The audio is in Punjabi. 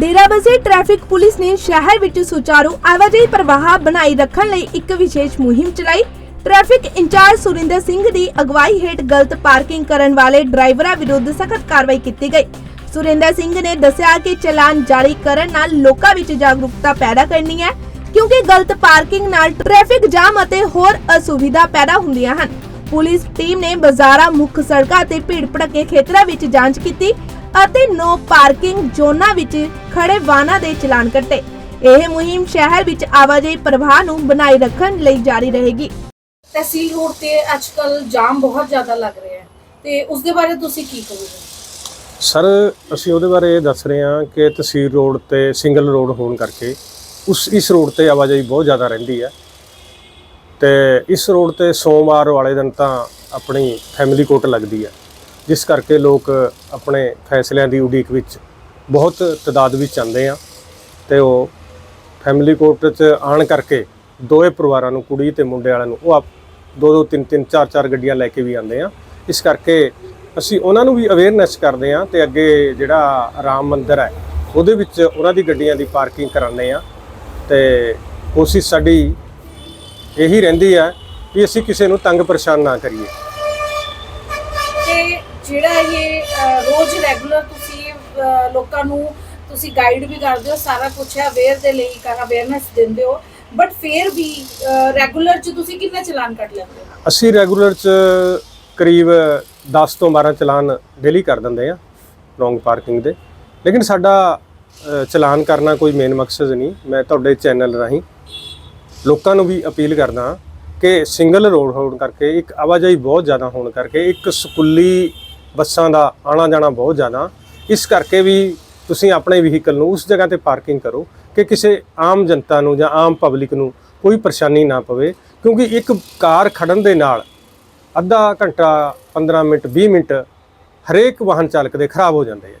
ਡੇਰਾਬੱਸੀ ਟ੍ਰੈਫਿਕ ਪੁਲਿਸ ਨੇ ਸ਼ਹਿਰ ਵਿੱਚ ਸੁਚਾਰੂ ਆਵਾਜਾਈ ਪ੍ਰਵਾਹ ਬਣਾਈ ਰੱਖਣ ਲਈ ਇੱਕ ਵਿਸ਼ੇਸ਼ ਮੁਹਿੰਮ ਚਲਾਈ। ਟ੍ਰੈਫਿਕ ਇੰਚਾਰਜ ਸੁਰਿੰਦਰ ਸਿੰਘ ਦੀ ਅਗਵਾਈ ਹੇਠ ਗਲਤ ਪਾਰਕਿੰਗ ਕਰਨ ਵਾਲੇ ਡਰਾਈਵਰਾਂ ਵਿਰੁੱਧ ਸਖਤ ਕਾਰਵਾਈ ਕੀਤੀ ਗਈ। ਸੁਰਿੰਦਰ ਸਿੰਘ ਨੇ ਦੱਸਿਆ ਕਿ ਚਲਾਨ ਜਾਰੀ ਕਰਨ ਨਾਲ ਲੋਕਾਂ ਵਿੱਚ ਜਾਗਰੂਕਤਾ ਪੈਦਾ ਕਰਨੀ ਹੈ, ਕਿਉਂਕਿ ਗਲਤ ਪਾਰਕਿੰਗ ਨਾਲ ਟ੍ਰੈਫਿਕ ਜਾਮ ਅਤੇ ਹੋਰ ਅਸੁਵਿਧਾ ਪੈਦਾ ਹੁੰਦੀਆਂ ਹਨ। ਪੁਲਿਸ ਟੀਮ ਨੇ ਬਾਜ਼ਾਰਾਂ, ਮੁੱਖ ਸੜਕਾਂ ਤੇ ਭੀੜ ਭੜੱਕੇ ਖੇਤਰਾਂ ਵਿੱਚ ਜਾਂਚ ਕੀਤੀ ਅਤੇ ਨੋ ਪਾਰਕਿੰਗ ਜ਼ੋਨਾਂ ਵਿੱਚ ਖੜੇ ਵਾਹਨਾਂ ਦੇ ਚਲਾਨ ਕੱਟੇ। ਇਹ ਮੁਹਿੰਮ ਸ਼ਹਿਰ ਵਿੱਚ ਆਵਾਜਾਈ ਪ੍ਰਵਾਹ ਨੂੰ ਬਣਾਈ ਰੱਖਣ ਲਈ ਜਾਰੀ ਰਹੇਗੀ। ਤਹਿਸੀਲ ਰੋਡ ਤੇ ਅੱਜਕੱਲ ਜਾਮ ਬਹੁਤ ਜ਼ਿਆਦਾ ਲੱਗ ਰਿਹਾ ਹੈ। ਤੇ ਉਸ ਦੇ ਬਾਰੇ ਤੁਸੀਂ ਕੀ ਕਹੋਗੇ? ਸਰ ਅਸੀਂ ਉਹਦੇ ਬਾਰੇ ਇਹ ਦੱਸ ਰਹੇ ਹਾਂ ਕਿ ਤਹਿਸੀਲ ਰੋਡ ਤੇ ਸਿੰਗਲ ਰੋਡ ਹੋਣ ਕਰਕੇ ਉਸ ਇਸ ਰੋਡ ਤੇ ਆਵਾਜਾਈ ਬਹੁਤ ਜ਼ਿਆਦਾ ਰਹਿੰਦੀ ਹੈ। ਤੇ ਇਸ ਰੋਡ ਤੇ ਸੋਮਵਾਰ ਵਾਲੇ ਦਿਨ ਤਾਂ ਆਪਣੀ ਫੈਮਿਲੀ ਕੋਰਟ ਲੱਗਦੀ ਹੈ। ਜਿਸ ਕਰਕੇ ਲੋਕ ਆਪਣੇ ਫੈਸਲਿਆਂ ਦੀ ਉਡੀਕ ਵਿੱਚ ਬਹੁਤ ਤਦਾਦ ਵਿੱਚ ਆਉਂਦੇ ਆ ਤੇ ਉਹ ਫੈਮਿਲੀ ਕੋਰਟ 'ਚ ਆਣ ਕਰਕੇ ਦੋਵੇਂ ਪਰਿਵਾਰਾਂ ਨੂੰ, ਕੁੜੀ ਤੇ ਮੁੰਡੇ ਵਾਲਿਆਂ ਨੂੰ, ਉਹ ਆਪ ਦੋ ਦੋ, ਤਿੰਨ ਤਿੰਨ, ਚਾਰ ਚਾਰ ਗੱਡੀਆਂ ਲੈ ਕੇ ਵੀ ਆਉਂਦੇ ਆ। ਇਸ ਕਰਕੇ ਅਸੀਂ ਉਹਨਾਂ ਨੂੰ ਵੀ ਅਵੇਅਰਨੈਸ ਕਰਦੇ ਆ ਤੇ ਅੱਗੇ ਜਿਹੜਾ ਰਾਮ ਮੰਦਿਰ ਹੈ, ਉਹਦੇ ਵਿੱਚ ਉਹਨਾਂ ਦੀ ਗੱਡੀਆਂ ਦੀ ਪਾਰਕਿੰਗ ਕਰਾਉਂਦੇ ਆ। ਤੇ ਕੋਸ਼ਿਸ਼ ਸਾਡੀ ਇਹੀ ਰਹਿੰਦੀ ਹੈ ਵੀ ਅਸੀਂ ਕਿਸੇ ਨੂੰ ਤੰਗ ਪਰੇਸ਼ਾਨ ਨਾ ਕਰੀਏ। ਤੇ ਜਿਹੜਾ ਇਹ ਰੋਜ਼ ਰੈਗੂਲਰ ਤੁਸੀਂ ਲੋਕਾਂ ਨੂੰ ਤੁਸੀਂ ਗਾਈਡ ਵੀ ਕਰਦੇ ਹੋ, ਸਾਰਾ ਕੁਝ ਹੈ ਅਵੇਅਰ ਦੇ ਲਈ ਕਰ ਅਵੇਅਰਨੈਸ ਦਿੰਦੇ ਹੋ। ਬਟ ਫਿਰ ਵੀ ਰੈਗੂਲਰ ਚ ਤੁਸੀਂ ਕਿੰਨੇ ਚਲਾਨ ਕੱਟ ਲੈਂਦੇ ਹੋ? ਅਸੀਂ ਰੈਗੂਲਰ ਚ ਕਰੀਬ 10 ਤੋਂ 12 ਚਲਾਨ ਡੇਲੀ ਕਰ ਦਿੰਦੇ ਆ ਰੋਂਗ ਪਾਰਕਿੰਗ ਦੇ। ਲੇਕਿਨ ਸਾਡਾ ਚਲਾਨ ਕਰਨਾ ਕੋਈ ਮੇਨ ਮਕਸਦ ਨਹੀਂ। ਮੈਂ ਤੁਹਾਡੇ ਚੈਨਲ ਰਾਹੀਂ ਲੋਕਾਂ ਨੂੰ ਵੀ ਅਪੀਲ ਕਰਦਾ ਕਿ ਸਿੰਗਲ ਰੋਡ ਹੋਣ ਕਰਕੇ, ਇੱਕ ਆਵਾਜਾਈ ਬਹੁਤ ਜ਼ਿਆਦਾ ਹੋਣ ਕਰਕੇ, ਇੱਕ ਸਕੂਲੀ ਬੱਸਾਂ ਦਾ ਆਣਾ ਜਾਣਾ ਬਹੁਤ ਜ਼ਿਆਦਾ। ਇਸ ਕਰਕੇ ਵੀ ਤੁਸੀਂ ਆਪਣੇ ਵਹੀਕਲ ਨੂੰ ਉਸ ਜਗ੍ਹਾ ਤੇ ਪਾਰਕਿੰਗ ਕਰੋ ਕਿ ਕਿਸੇ ਆਮ ਜਨਤਾ ਨੂੰ ਜਾਂ ਆਮ ਪਬਲਿਕ ਨੂੰ ਕੋਈ ਪਰੇਸ਼ਾਨੀ ਨਾ ਪਵੇ। ਕਿਉਂਕਿ ਇੱਕ ਕਾਰ ਖੜਨ ਦੇ ਨਾਲ ਅੱਧਾ ਘੰਟਾ 15 ਮਿੰਟ 20 ਮਿੰਟ ਹਰੇਕ ਵਾਹਨ ਚਾਲਕ ਦੇ ਖਰਾਬ ਹੋ ਜਾਂਦੇ ਆ।